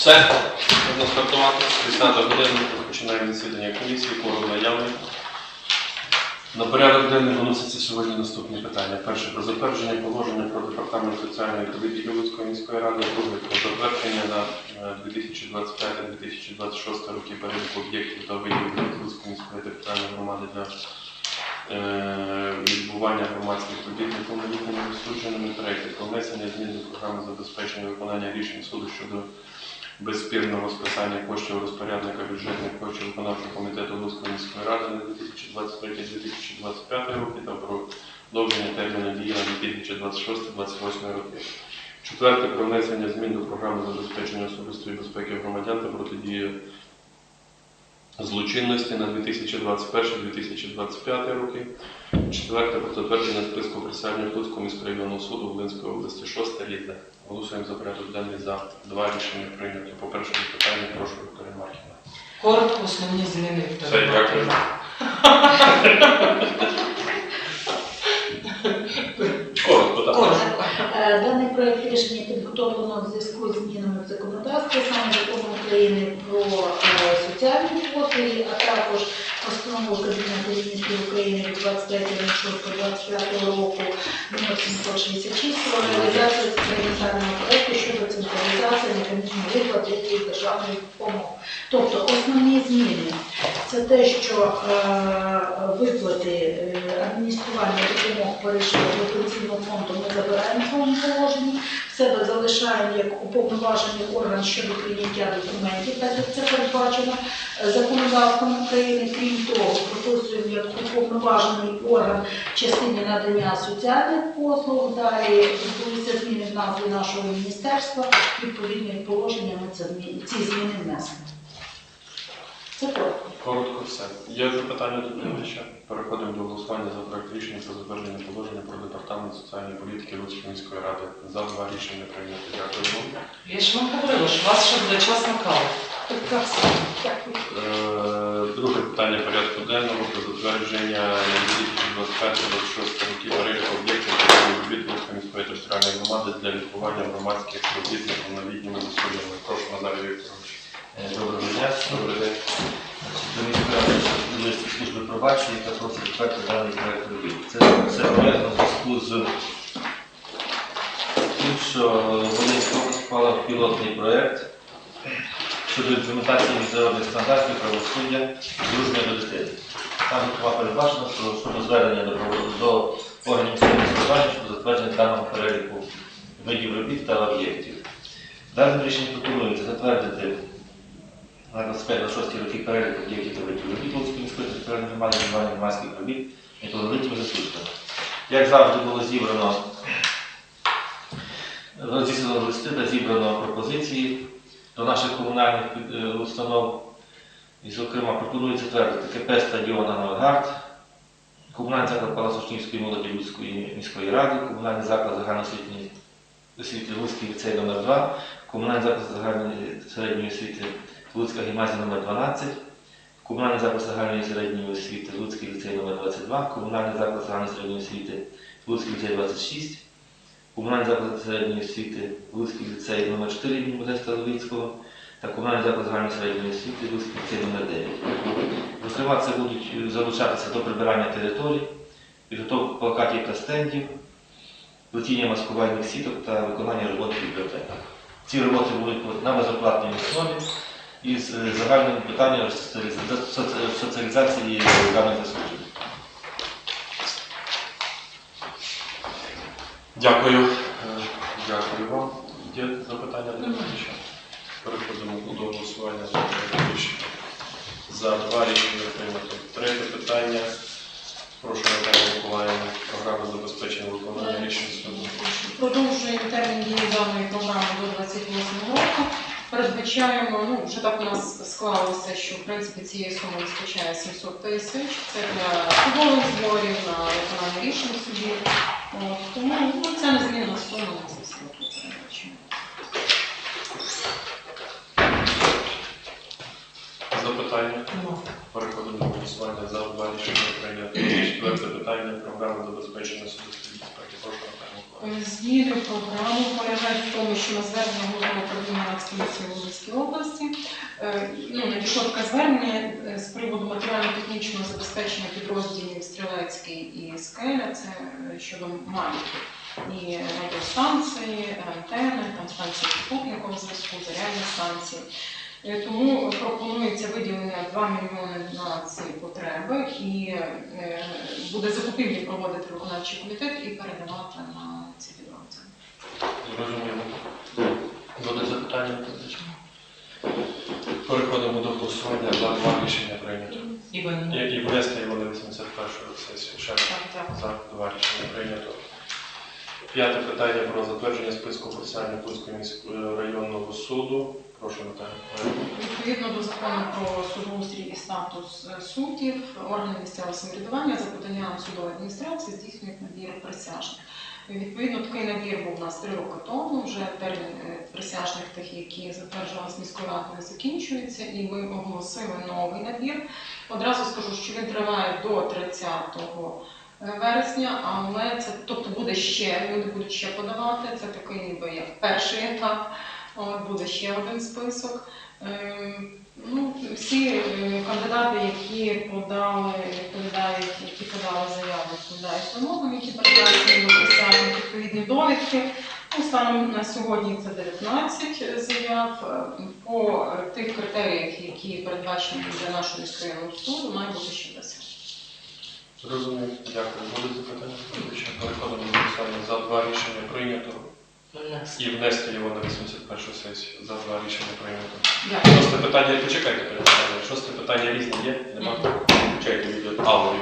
Все, можна стартувати. 10 година, починаємо засідання комісії, кворум наявний. На порядок денний виносяться сьогодні наступні питання. Перше про затвердження положення про департамент соціальної політики Луцької міської ради. Друге про затвердження на е, 2025-2026 роки переліку об'єктів та видів Луцької міської територіальної громади для е, відбування громадських робіт неповнолітніми розсудженими. Третє про внесення змін до програми забезпечення виконання рішень суду щодо безспірного списання коштів розпорядника бюджетних коштів виконавчого комітету Луцької міської ради на 2023-2025 роки та про продовження терміну дії на 2026-2028 роки. Четверте про внесення змін до програми забезпечення особистої безпеки громадян та протидії злочинності на 2021-2025 роки. Четверте про затвердження списку присяжних Луцького міськрайонного суду Волинської області. Шосте різне. Голосуємо за порядок денний за два рішення прийнято. По першому питанню прошу Вікторія Маркіна. Коротко основні зміни. Все, дякую. Коротко, так. Коротко. Е, Даний проект рішення підготовлено в зв'язку з змінами в законодавстві, саме закону України про е, соціальні послуги, а також постанову Кабінету міністрів України від 23.06.25 року номер 766 про реалізацію централізованого проекту щодо централізації механізму виплати і державної допомоги. Тобто основні зміни це те, що е, виплати е, адміністрування допомог перейшли до пенсійного фонду, ми забираємо цьому положенні, в себе залишаємо як уповноважений орган щодо прийняття документів, так як це передбачено законодавством України. Крім того, прописуємо як уповноважений орган в частині надання соціальних послуг. Далі відбулися зміни в назві нашого міністерства. відповідні положеннями це змі- ці зміни внесено. Це коротко. Коротко все. Є запитання до доповідача? Переходимо до голосування за проект рішення про затвердження положення про департамент соціальної політики Луцької міської ради. За два рішення прийнято. Дякую. Я ж вам говорила, що у вас ще буде час на каву. Прекрасно. Дякую. Е, Друге питання порядку денного про затвердження на 2025-2026 роки переліку об'єктів робіт Луцької міської територіальної громади для лікування громадських робіт неповнолітніми особами. Прошу Назарій Вікторович. Е, Доброго дня. Добрий день. До міської Листі служби пробачення, яка просить затвердити даний проект робіт. Це все пов'язано в зв'язку з тим, що Волинська область пілотний проект щодо імплементації міжнародних стандартів правосуддя дружньої до дитини. Там зокрема передбачено, що щодо звернення до, органів місцевого самоврядування щодо затвердження даного переліку видів робіт та об'єктів. Даним рішенням пропонується затвердити на 25-26 роки перелік об'єктів та видів робіт Луцької міської територіальної громади виконання громадських робіт неповнолітніми засудженими. Як завжди було зібрано розіслано листи та зібрано пропозиції до наших комунальних е, установ. І, зокрема, пропонується затвердити КП стадіон «Авангард», комунальний заклад Паласочнівської молоді Луцької міської ради, комунальний заклад загальноосвітньої освіти Луцький ліцей номер 2 комунальний заклад загальної середньої освіти Луцька гімназія номер 12 комунальний заклад загальної середньої освіти Луцький ліцей номер 22 комунальний заклад загальної середньої освіти Луцький ліцей 26 комунальний заклад середньої освіти Луцький ліцей номер 4 імені Модеста Левицького та комунальний заклад загальної середньої освіти Луцький ліцей номер 9 Зокрема, будуть залучатися до прибирання територій, підготовки плакатів та стендів, плетіння маскувальних сіток та виконання роботи в бібліотеках. Ці роботи будуть на безоплатній основі із е, загальним питанням соціаліза- соці- соціалізації даних засуджених. Дякую. Е, Дякую вам. Є запитання доповідача? Переходимо до голосування за рішення. За два рішення прийнято. Третє питання. Прошу Наталію Миколаївну. Програма забезпечення виконання рішень суду. Продовжуємо термін дії даної програми до 28 року. Передбачаємо, ну вже так у нас склалося, що в принципі цієї суми вистачає 700 тисяч. Це для судових зборів, на виконання рішень судів. От, тому ну, це незмінна сума на це все передбачено. Запитання. Ну, Переходимо до голосування за два рішення прийнято. Четверте питання. Програма забезпечення судової безпеки. Прошу Наталію Миколаївну. Е, Зміни в програму полягають в тому, що на звернення головного Нацполіції в Волинській області е, ну, надійшло таке звернення е, з приводу матеріально-технічного забезпечення підрозділів Стрілецький і Скеля, це е, щодо маленьких. І радіостанції, антени, там станції супутникового зв'язку, зарядні станції. Тому пропонується виділення 2 мільйони на ці потреби і буде закупівлі проводити виконавчий комітет і передавати на ці підрозділи. Зрозуміло. Буде запитання? Переходимо до голосування. За два рішення прийнято. Іван. І, і внести його на 81 сесію. Ще. Так, так. За два рішення прийнято. П'яте питання про затвердження списку процесуальних Пульського міського районного суду. Прошу Наталя. Відповідно до закону про судоустрій і статус е, суддів, органи місцевого самоврядування за поданням судової адміністрації здійснюють набір присяжних. Відповідно, такий набір був у нас три роки тому. Вже термін е, присяжних тих, які затверджувалися міською радою, закінчується, і ми оголосили новий набір. Одразу скажу, що він триває до 30 вересня, але це тобто буде ще, люди будуть ще подавати. Це такий ніби як перший етап. От буде ще один список. Ем, Ну, всі е, кандидати, які подали, відповідають, які подали заяву, відповідають вимогам, які передбачені до присяжних відповідні довідки. Ну, станом на сьогодні це 19 заяв. Е, По е, тих критеріях, які передбачені для нашого міськрайонного суду, має бути ще 10. Зрозумів. Дякую. Буде запитання? Переходимо до голосування. За два рішення прийнято. І внести його на 81 сесію. За два рішення прийнято. Шосте питання. Почекайте, перед. Шосте питання різне є? Нема? Від Аудіо.